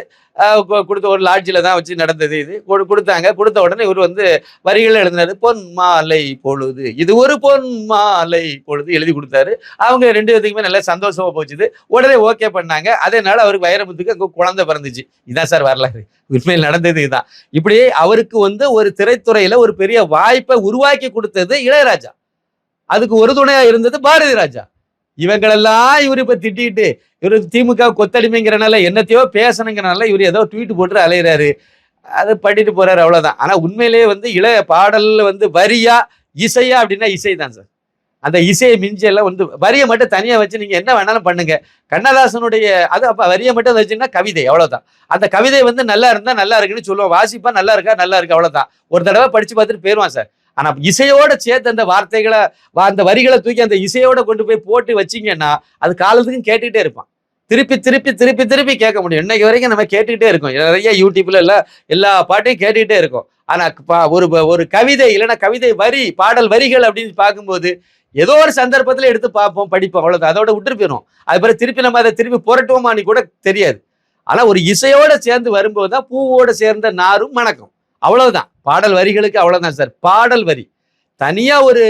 கொடுத்த ஒரு லாட்ஜில் தான் வச்சு நடந்தது இது. கொடு- கொடுத்தாங்க. கொடுத்த உடனே இவர் வந்து வரிகள் எழுதினாரு. பொன் மாலை பொழுது. இது ஒரு பொன் மாலை பொழுது எழுதி கொடுத்தாரு. அவங்க ரெண்டு பேத்துக்குமே நல்லா சந்தோஷமா போச்சுது. உடனே ஓகே பண்ணாங்க. அதனால அவருக்கு வைரமுத்துக்கு அங்கே குழந்தை பிறந்துச்சு. இதான் சார் வரலாறு. உண்மையில் நடந்தது இதுதான். இப்படி அவருக்கு வந்து ஒரு திரைத்துறையில ஒரு பெரிய வாய்ப்பை உருவாக்கி கொடுத்தது இளையராஜா. அதுக்கு ஒரு துணையா இருந்தது பாரதி ராஜா. இவங்களெல்லாம் இவர் இப்ப திட்டிட்டு இவர் திமுக கொத்தடிமைங்கிறனால என்னத்தையோ பேசணுங்கிறனால இவர் ஏதோ ட்வீட் போட்டு அலையிறாரு. அது பண்ணிட்டு போறாரு அவ்வளவுதான். ஆனா உண்மையிலேயே வந்து இளைய பாடல்ல வந்து வரியா இசையா அப்படின்னா இசை தான் சார். அந்த இசையை மிஞ்சியெல்லாம் வந்து வரியை மட்டும் தனியாக வச்சு நீங்கள் என்ன வேணாலும் பண்ணுங்க. கண்ணதாசனுடைய அது அப்போ வரியை மட்டும் வச்சுன்னா கவிதை அவ்வளோதான் அந்த கவிதை வந்து நல்லா இருந்தால் நல்லா இருக்குன்னு சொல்லுவோம். வாசிப்பா நல்லா இருக்கா நல்லா இருக்கு அவ்வளோதான் ஒரு தடவை படித்து பார்த்துட்டு போயிடுவான் சார். ஆனா இசையோட சேர்த்து அந்த வார்த்தைகளை வா- அந்த வரிகளை தூக்கி அந்த இசையோட கொண்டு போய் போட்டு வச்சீங்கன்னா அது காலத்துக்கும் கேட்டுக்கிட்டே இருப்பான். திருப்பி திருப்பி திருப்பி திருப்பி கேட்க முடியும். இன்னைக்கு வரைக்கும் நம்ம கேட்டுக்கிட்டே இருக்கோம். நிறைய யூடியூப்ல எல்லாம் எல்லா பாட்டையும் கேட்டுக்கிட்டே இருக்கோம். ஆனா பா- ஒரு ஒரு கவிதை இல்லைன்னா கவிதை வரி பாடல் வரிகள் அப்படின்னு பார்க்கும்போது ஏதோ ஒரு சந்தர்ப்பத்தில் எடுத்து பார்ப்போம் படிப்போம் அவ்வளோதான் அதோட விட்டுட்டு போயிடும் அது பிறகு திருப்பி நம்ம அதை திருப்பி புரட்டுவோமான்னு கூட தெரியாது. ஆனால் ஒரு இசையோட சேர்ந்து வரும்போது தான் பூவோட சேர்ந்த நாரும் மணக்கும் அவ்வளவுதான். பாடல் வரிகளுக்கு அவ்வளவுதான் சார். பாடல் வரி. தனியா ஒரு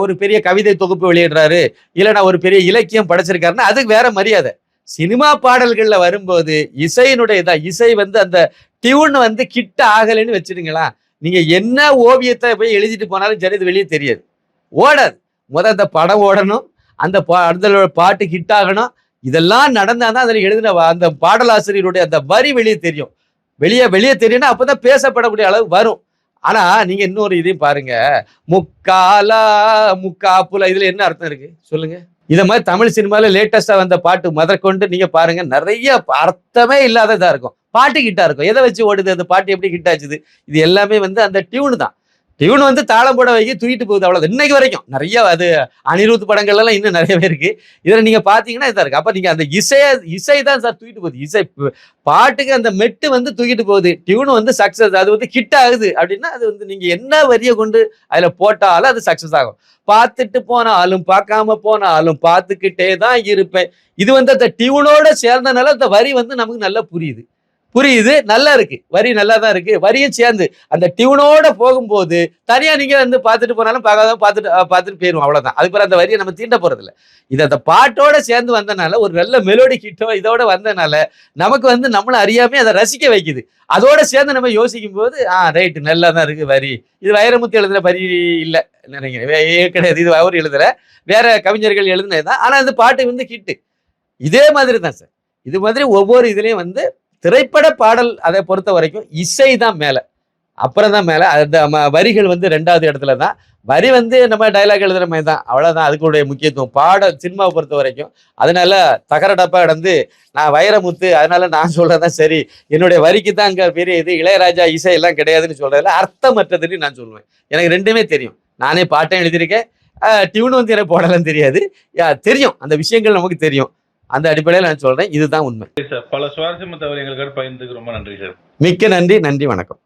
ஒரு பெரிய கவிதை தொகுப்பு வெளியிடுறாரு இல்லைன்னா ஒரு பெரிய இலக்கியம் படைச்சிருக்காருன்னா அதுக்கு வேற மரியாதை. சினிமா பாடல்கள்ல வரும்போது இசையினுடைய இதா இசை வந்து அந்த டியூன் வந்து கிட்ட ஆகலைன்னு வச்சிருங்களா நீங்க என்ன ஓவியத்தை போய் எழுதிட்டு போனாலும் சரி இது வெளியே தெரியாது. ஓடாது. முத அந்த படம் ஓடணும் அந்த பா அந்த பாட்டு ஹிட் ஆகணும் இதெல்லாம் நடந்தாதான் அதில் எழுதின அந்த பாடலாசிரியருடைய அந்த வரி வெளியே தெரியும். வெளியே வெளியே தெரியும்னா அப்போதான் பேசப்படக்கூடிய அளவு வரும். ஆனா நீங்க இன்னொரு இதையும் பாருங்க. முக்காலா முக்காப்புல இதுல என்ன அர்த்தம் இருக்கு? சொல்லுங்க. இத மாதிரி தமிழ் சினிமால லேட்டஸ்டா வந்த பாட்டு முதற்கொண்டு நீங்க பாருங்க. நிறைய அர்த்தமே இல்லாததா இருக்கும். பாட்டு கிட்டா இருக்கும். எதை வச்சு ஓடுது? அந்த பாட்டு எப்படி ஹிட் ஆச்சுது? இது எல்லாமே வந்து அந்த டியூனு தான். டியூன் வந்து தாளம் போட வைக்க தூக்கிட்டு போகுது அவ்வளவு இன்னைக்கு வரைக்கும் நிறைய அது அனிருத் படங்கள் எல்லாம் இன்னும் நிறையவே இருக்கு. இதுல நீங்க பாத்தீங்கன்னா இதா இருக்கு. அப்ப நீங்க அந்த இசையை இசை தான் சார் தூக்கிட்டு போகுது. இசை பாட்டுக்கு அந்த மெட்டு வந்து தூக்கிட்டு போகுது. டியூன் வந்து சக்சஸ் அது வந்து ஹிட் ஆகுது. அப்படின்னா அது வந்து நீங்க என்ன வரியை கொண்டு அதுல போட்டாலும் அது சக்சஸ் ஆகும். பார்த்துட்டு போனாலும் பார்க்காம போனாலும் பார்த்துக்கிட்டே தான் இருப்பேன். இது வந்து அந்த டியூனோட சேர்ந்தனால அந்த வரி வந்து நமக்கு நல்லா புரியுது. புரியுது? நல்லா இருக்கு. வரி நல்லா தான் இருக்கு. வரியும் சேர்ந்து. அந்த டியூனோட போகும்போது தனியா நீங்க வந்து பார்த்துட்டு போனாலும் பார்க்காத பார்த்துட்டு பார்த்துட்டு போயிடும் அவ்வளவுதான். அதுக்கு அந்த வரியை நம்ம தீண்ட போறது இல்லை இது அந்த பாட்டோட சேர்ந்து வந்தனால ஒரு நல்ல மெலோடி கிட்டோ இதோட வந்தனால நமக்கு வந்து நம்மளை அறியாமே அதை ரசிக்க வைக்குது. அதோட சேர்ந்து நம்ம யோசிக்கும் போது ஆ ரைட்டு நல்லா தான் இருக்கு வரி. இது வைரமுத்து எழுதுன வரி இல்லை. நினைக்கிறேன். ஏ, கிடையாது. இது அவர் எழுதுற. வேற கவிஞர்கள் எழுதுனதுதான். ஆனா அந்த பாட்டு வந்து ஹிட்டு இதே மாதிரி தான் சார் இது மாதிரி ஒவ்வொரு இதுலயும் வந்து திரைப்பட பாடல் அதை பொறுத்த வரைக்கும் இசை தான் மேலே. அப்புறம் தான் மேலே. அந்த வரிகள் வந்து ரெண்டாவது இடத்துல தான். வரி வந்து நம்ம டைலாக் எழுதுற மாதிரி தான். அவ்வளோதான் அதுக்குடைய முக்கியத்துவம். பாட சினிமாவை பொறுத்த வரைக்கும் அதனால தகரடப்பா கிடந்து நான் வைரமுத்து அதனால நான் சொல்றதான் சரி. என்னுடைய வரிக்கு தான் அங்கே பெரிய இது. இளையராஜா இசை எல்லாம் கிடையாதுன்னு சொல்கிறதுல அர்த்தமற்றதுன்னு நான் சொல்லுவேன் எனக்கு ரெண்டுமே தெரியும். நானே பாட்டையும் எழுதியிருக்கேன். டியூன் வந்து எனக்கு போடலாம் தெரியாது. தெரியும். அந்த விஷயங்கள் நமக்கு தெரியும். அந்த அடிப்படையில் நான் சொல்றேன் இதுதான் உண்மை. சார் பல சுவாரஸ்யமான தகவல் எங்களுக்கு பகிர்ந்துக்கு ரொம்ப நன்றி சார் மிக்க நன்றி நன்றி வணக்கம்.